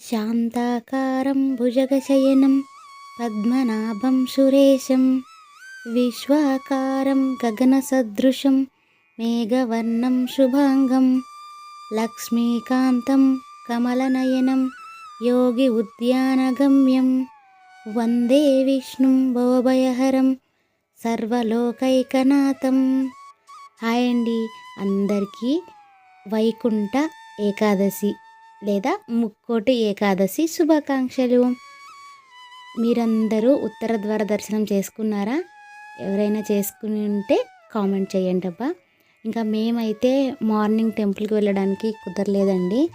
శాంతాకారం భుజగశయనం పద్మనాభం సురేశం విశ్వాకారం గగనసదృశం మేఘవర్ణం శుభాంగం లక్ష్మీకాంతం కమలనయనం యోగి ఉద్యానగమ్యం వందే విష్ణుం భోభయహరం సర్వలోకైకనాథం హాయ్ అండి అందరికీ వైకుంఠ ఏకాదశి. లేదా ముక్కోటి ఏకాదశి శుభాకాంక్షలు. మీరందరూ ఉత్తర ద్వార దర్శనం చేసుకున్నారా? ఎవరైనా చేసుకుని ఉంటే కామెంట్ చేయండి అబ్బా. ఇంకా మేమైతే మార్నింగ్ టెంపుల్కి వెళ్ళడానికి కుదరలేదండి.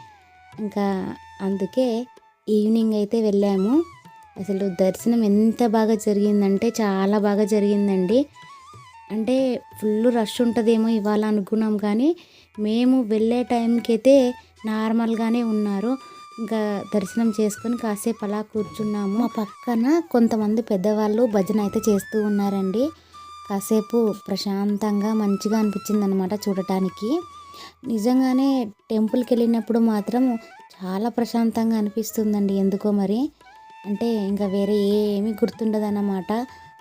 ఇంకా అందుకే ఈవినింగ్ అయితే వెళ్ళాము. అసలు దర్శనం ఎంత బాగా జరిగిందంటే చాలా బాగా జరిగిందండి. అంటే ఫుల్ రష్ ఉంటుందేమో ఇవాళ అనుకున్నాం కానీ మేము వెళ్ళే టైంకి అయితే నార్మల్గానే ఉన్నారు. ఇంకా దర్శనం చేసుకొని కాసేపు అలా కూర్చున్నాము. మా పక్కన కొంతమంది పెద్దవాళ్ళు భజన అయితే చేస్తూ ఉన్నారండి. కాసేపు ప్రశాంతంగా మంచిగా అనిపించింది అనమాట చూడటానికి. నిజంగానే టెంపుల్కి వెళ్ళినప్పుడు మాత్రం చాలా ప్రశాంతంగా అనిపిస్తుందండి. ఎందుకో మరి? అంటే ఇంకా వేరే ఏమీ గుర్తుండదు అన్నమాట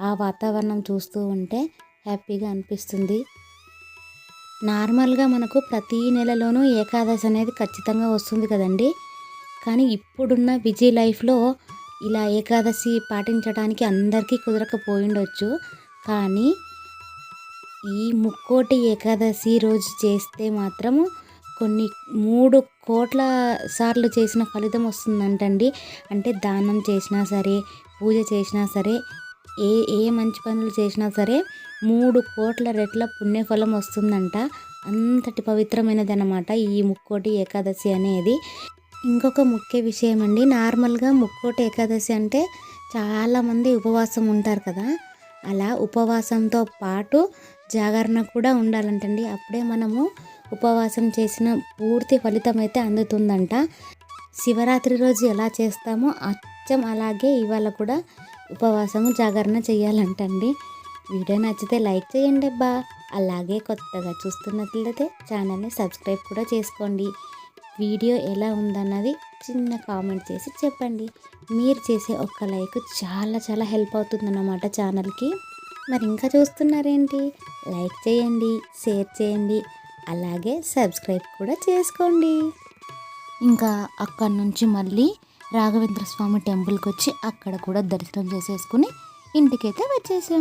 ఆ వాతావరణం చూస్తూ ఉంటే. హ్యాపీగా అనిపిస్తుంది. నార్మల్గా మనకు ప్రతి నెలలోనూ ఏకాదశి అనేది ఖచ్చితంగా వస్తుంది కదండి. కానీ ఇప్పుడున్న బిజీ లైఫ్లో ఇలా ఏకాదశి పాటించడానికి అందరికీ కుదరకపోయిండొచ్చు. కానీ ఈ ముక్కోటి ఏకాదశి రోజు చేస్తే మాత్రము కొన్ని మూడు కోట్ల సార్లు చేసిన ఫలితం వస్తుందంటండి. అంటే దానం చేసినా సరే పూజ చేసినా సరే ఏ ఏ మంచి పనులు చేసినా సరే మూడు కోట్ల రెట్ల పుణ్యఫలం వస్తుందంట. అంతటి పవిత్రమైనది అనమాట ఈ ముక్కోటి ఏకాదశి అనేది. ఇంకొక ముఖ్య విషయం అండి నార్మల్గా ముక్కోటి ఏకాదశి అంటే చాలామంది ఉపవాసం ఉంటారు కదా. అలా ఉపవాసంతో పాటు జాగరణ కూడా ఉండాలంటండి. అప్పుడే మనము ఉపవాసం చేసిన పూర్తి ఫలితం అయితే అందుతుందంట. శివరాత్రి రోజు ఎలా చేస్తామో అచ్చం అలాగే ఇవాళ కూడా ఉపవాసము జాగరణ చేయాలంటండి. వీడియో నచ్చితే లైక్ చేయండి అబ్బా. అలాగే కొత్తగా చూస్తున్నట్లయితే ఛానల్ని సబ్స్క్రైబ్ కూడా చేసుకోండి. వీడియో ఎలా ఉందన్నది చిన్న కామెంట్ చేసి చెప్పండి. మీరు చేసే ఒక్క లైక్ చాలా చాలా హెల్ప్ అవుతుందన్నమాట ఛానల్కి. మరి ఇంకా చూస్తున్నారేంటి? లైక్ చేయండి షేర్ చేయండి అలాగే సబ్స్క్రైబ్ కూడా చేసుకోండి. ఇంకా అక్కడి నుంచి మళ్ళీ రాఘవేంద్ర స్వామి టెంపుల్కి వచ్చి అక్కడ కూడా దర్శనం చేసేసుకుని ఇంటికైతే వచ్చేసాం.